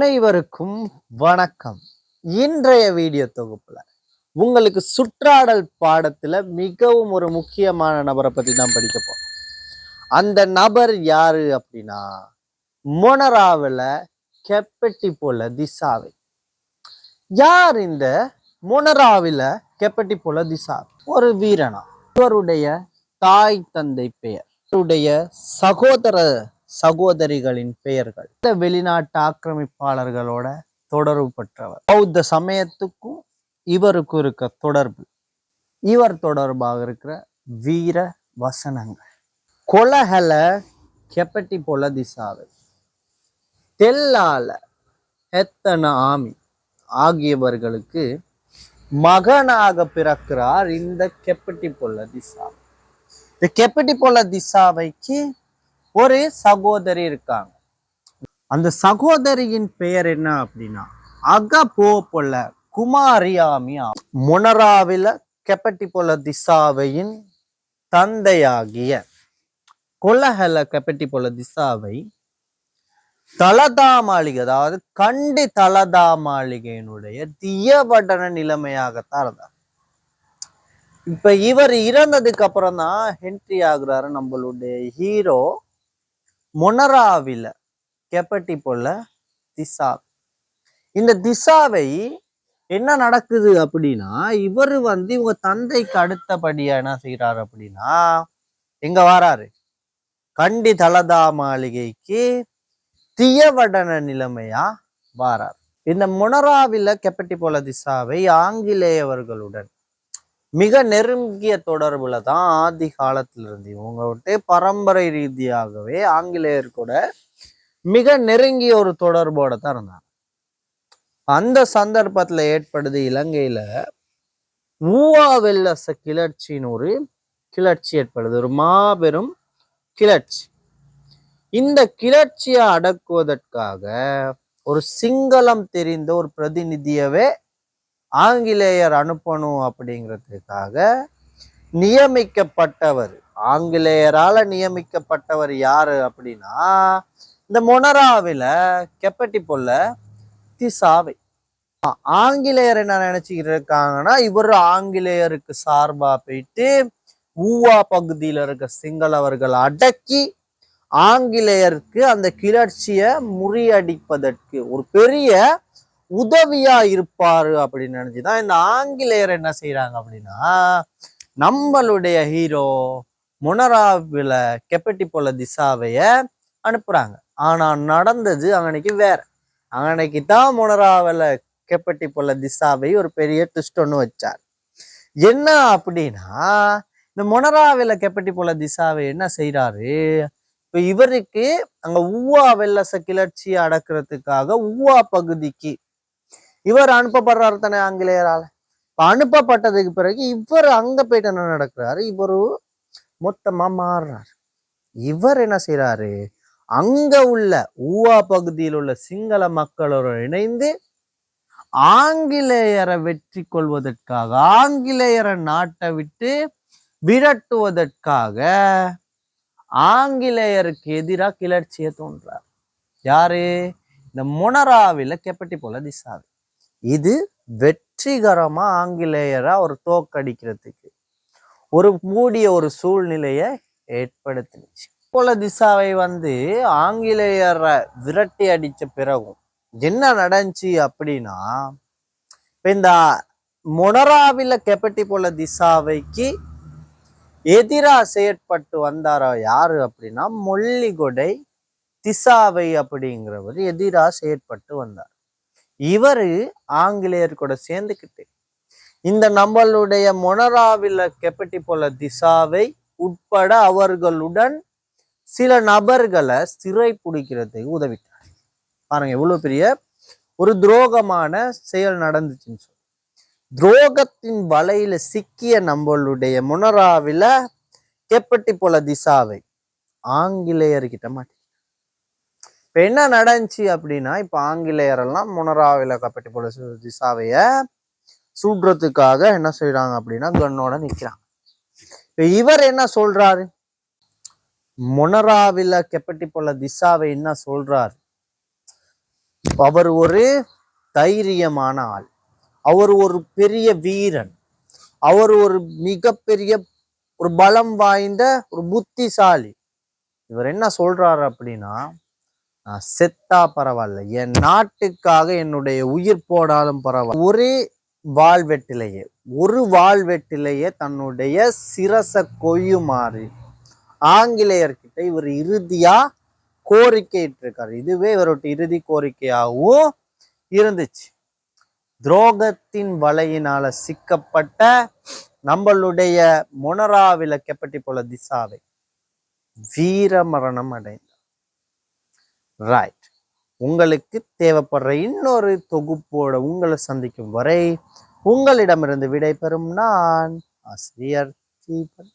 அனைவருக்கும் வணக்கம். இன்றைய வீடியோ தொகுப்புல உங்களுக்கு சுற்றாடல் பாடத்துல மிகவும் ஒரு முக்கியமான நபரை பத்தி தான் படிக்க போறோம். அந்த நபர் யாரு அப்படின்னா மொனராவில் கெப்பட்டி போல திசாவை. யார் இந்த மொனராவில கெப்பட்டி போல திசா ஒரு வீரனா. இவருடைய தாய் தந்தை பெயர். இவருடைய சகோதர சகோதரிகளின் பெயர்கள். இந்த வெளிநாட்டு ஆக்கிரமிப்பாளர்களோட தொடர்பு பெற்றவர். பௌத்த சமயத்துக்கும் இவருக்கும் இருக்க தொடர்பு. இவர் தொடர்பாக இருக்கிற வீர வசனங்கள். கொலகல கெப்பட்டி போல திசாவை. தெல்லால எத்தன ஆமி ஆகியவர்களுக்கு மகனாக பிறக்கிறார் இந்த கெப்பட்டி போல திசா இந்த கெப்பட்டி போல திசாவைக்கு ஒரு சகோதரி இருக்காங்க. அந்த சகோதரியின் பெயர் என்ன அப்படின்னா அக போல குமாரியாமியா மொனராவில கெப்பட்டி போல திசாவையின் தந்தையாகிய கொலஹல கெப்பட்டி போல திசாவை தலதா மாளிகை அதாவது கண்டி தலதா மாளிகையினுடைய தியவடன நிலைமையாகத்தான் இருந்தார். இப்ப இவர் இறந்ததுக்கு அப்புறம் தான் ஹென்ட்ரி ஆகுறாரு நம்மளுடைய ஹீரோ. மொனராவில் கெப்பட்டி போல திசா. இந்த திசாவை என்ன நடக்குது அப்படின்னா இவர் வந்து இவங்க தந்தைக்கு அடுத்தபடியா என்ன செய்யறாரு அப்படின்னா எங்க வராரு? கண்டி தலதா மாளிகைக்கு தியவடன நிலைமையா வாரார். இந்த மொனராவில கெப்பட்டி போல திசாவை ஆங்கிலேயவர்களுடன் மிக நெருங்கிய தொடர்பில் தான் ஆதி காலத்துல இருந்து பரம்பரை ரீதியாகவே ஆங்கிலேயர் கூட மிக நெருங்கிய ஒரு தொடர்போட தான் இருந்தாங்க. அந்த சந்தர்ப்பத்துல ஏற்படுது இலங்கையில ஊவா வெள்ளச கிளர்ச்சின்னு ஒரு கிளர்ச்சி ஏற்படுது. ஒரு மாபெரும் கிளர்ச்சி. இந்த கிளர்ச்சியை அடக்குவதற்காக ஒரு சிங்களம் தெரிந்த ஒரு பிரதிநிதியவே ஆங்கிலேயர் அனுப்பணும் அப்படிங்கிறதுக்காக நியமிக்கப்பட்டவர். ஆங்கிலேயரால நியமிக்கப்பட்டவர் யாரு அப்படின்னா இந்த மொனராவில கெப்பட்டி பொல்ல திசாவை. ஆங்கிலேயர் என்ன நினச்சிக்கிட்டு இருக்காங்கன்னா இவர் ஆங்கிலேயருக்கு சார்பாக போயிட்டு ஊவா பகுதியில இருக்க சிங்களவர்கள் அடக்கி ஆங்கிலேயருக்கு அந்த கிளர்ச்சியை முறியடிப்பதற்கு ஒரு பெரிய உதவியா இருப்பாரு அப்படின்னு நினைச்சுதான் இந்த ஆங்கிலேயர் என்ன செய்யறாங்க அப்படின்னா நம்மளுடைய ஹீரோ மொனராவில கெப்பட்டி போல திசாவைய அனுப்புறாங்க. ஆனா நடந்தது அங்கனைக்கு வேற. அங்கனைக்கு தான் மொனராவில கெப்பட்டி போல திசாவை ஒரு பெரிய ட்விஸ்ட் ஒன்று வச்சார். என்ன அப்படின்னா இந்த மொனராவில கெப்பட்டி போல திசாவை என்ன செய்யறாரு இப்போ இவருக்கு அங்க ஊவா வெள்ளச கிளர்ச்சியை அடக்குறதுக்காக ஊவா பகுதிக்கு இவர் அனுப்பப்படுறாரு தானே ஆங்கிலேயரால். இப்போ அனுப்பப்பட்டதுக்கு பிறகு இவர் அங்கே போயிட்டு என்ன நடக்கிறாரு? இவரு மொத்தமாக மாறுறாரு. இவர் என்ன செய்றாரு? அங்க உள்ள ஊவா பகுதியில் உள்ள சிங்கள மக்களோடு இணைந்து ஆங்கிலேயரை வெற்றி கொள்வதற்காக ஆங்கிலேயரை நாட்டை விட்டு விரட்டுவதற்காக ஆங்கிலேயருக்கு எதிராக கிளர்ச்சியை தோன்றார். யாரு? இந்த மொனராவில கெப்பட்டி போல திசாவி. இது வெற்றிகரமாக ஆங்கிலேயரை ஒரு தோக்கடிக்கிறதுக்கு ஒரு மூடிய ஒரு சூழ்நிலையை ஏற்படுத்தினுச்சு. போல திசாவை வந்து ஆங்கிலேயரை விரட்டி அடித்த பிறகும் என்ன நடந்துச்சு அப்படின்னா இப்போ இந்த மொனராவில் கெப்பட்டி போல திசாவைக்கு எதிரா செயற்பட்டு வந்தார யாரு அப்படின்னா மொல்லிகொடை திசாவை அப்படிங்கிறவர் எதிராக செயற்பட்டு வந்தார். இவர் ஆங்கிலேயர் கூட சேர்ந்துக்கிட்டு இந்த நம்மளுடைய மொனராவில கெப்பட்டி போல திசாவை உட்பட அவர்களுடன் சில நபர்களை சிறை பிடிக்கிறதுக்கு உதவிட்டார். பாருங்க எவ்வளவு பெரிய ஒரு துரோகமான செயல் நடந்துச்சுன்னு சொல்லி. துரோகத்தின் வலையில சிக்கிய நம்மளுடைய முனராவில கெப்பட்டி போல திசாவை ஆங்கிலேயர்கிட்ட மாட்டி இப்போ என்ன நடந்துச்சு அப்படின்னா இப்போ ஆங்கிலேயர் எல்லாம் முனராவில கப்பட்டி போல திசாவைய சூடுறதுக்காக என்ன செய்கிறாங்க அப்படின்னா கன்னோட நிற்கிறாங்க இப்போ இவர் என்ன சொல்றாரு? மொனராவில கெப்பட்டி போல திசாவை என்ன சொல்றாரு? அவர் ஒரு தைரியமான ஆள். அவர் ஒரு பெரிய வீரன். அவர் ஒரு மிகப்பெரிய ஒரு பலம் வாய்ந்த ஒரு புத்திசாலி. இவர் என்ன சொல்றாரு அப்படின்னா நான் செத்தா பரவாயில்ல. என் நாட்டுக்காக என்னுடைய உயிர் போடாலும் பரவாயில்ல. ஒரே வாழ்வெட்டிலேயே ஒரு வாழ்வெட்டிலேயே தன்னுடைய சிரச கொய்யுமாறு ஆங்கிலேயர்கிட்ட இவர் இறுதியா கோரிக்கையிட்டிருக்காரு இதுவே இவரோட இறுதி கோரிக்கையாகவும் இருந்துச்சு. துரோகத்தின் வலையினால சிக்கப்பட்ட நம்மளுடைய மொனராவில கெப்பட்டி போல திசாவை வீர மரணம் அடைந்தார். ரைட் உங்களுக்கு தேவைப்படுற இன்னொரு தொகுப்போட உங்களை சந்திக்கும் வரை உங்களிடமிருந்து விடைபெறும் நான் ஆசிரியர் தீபன்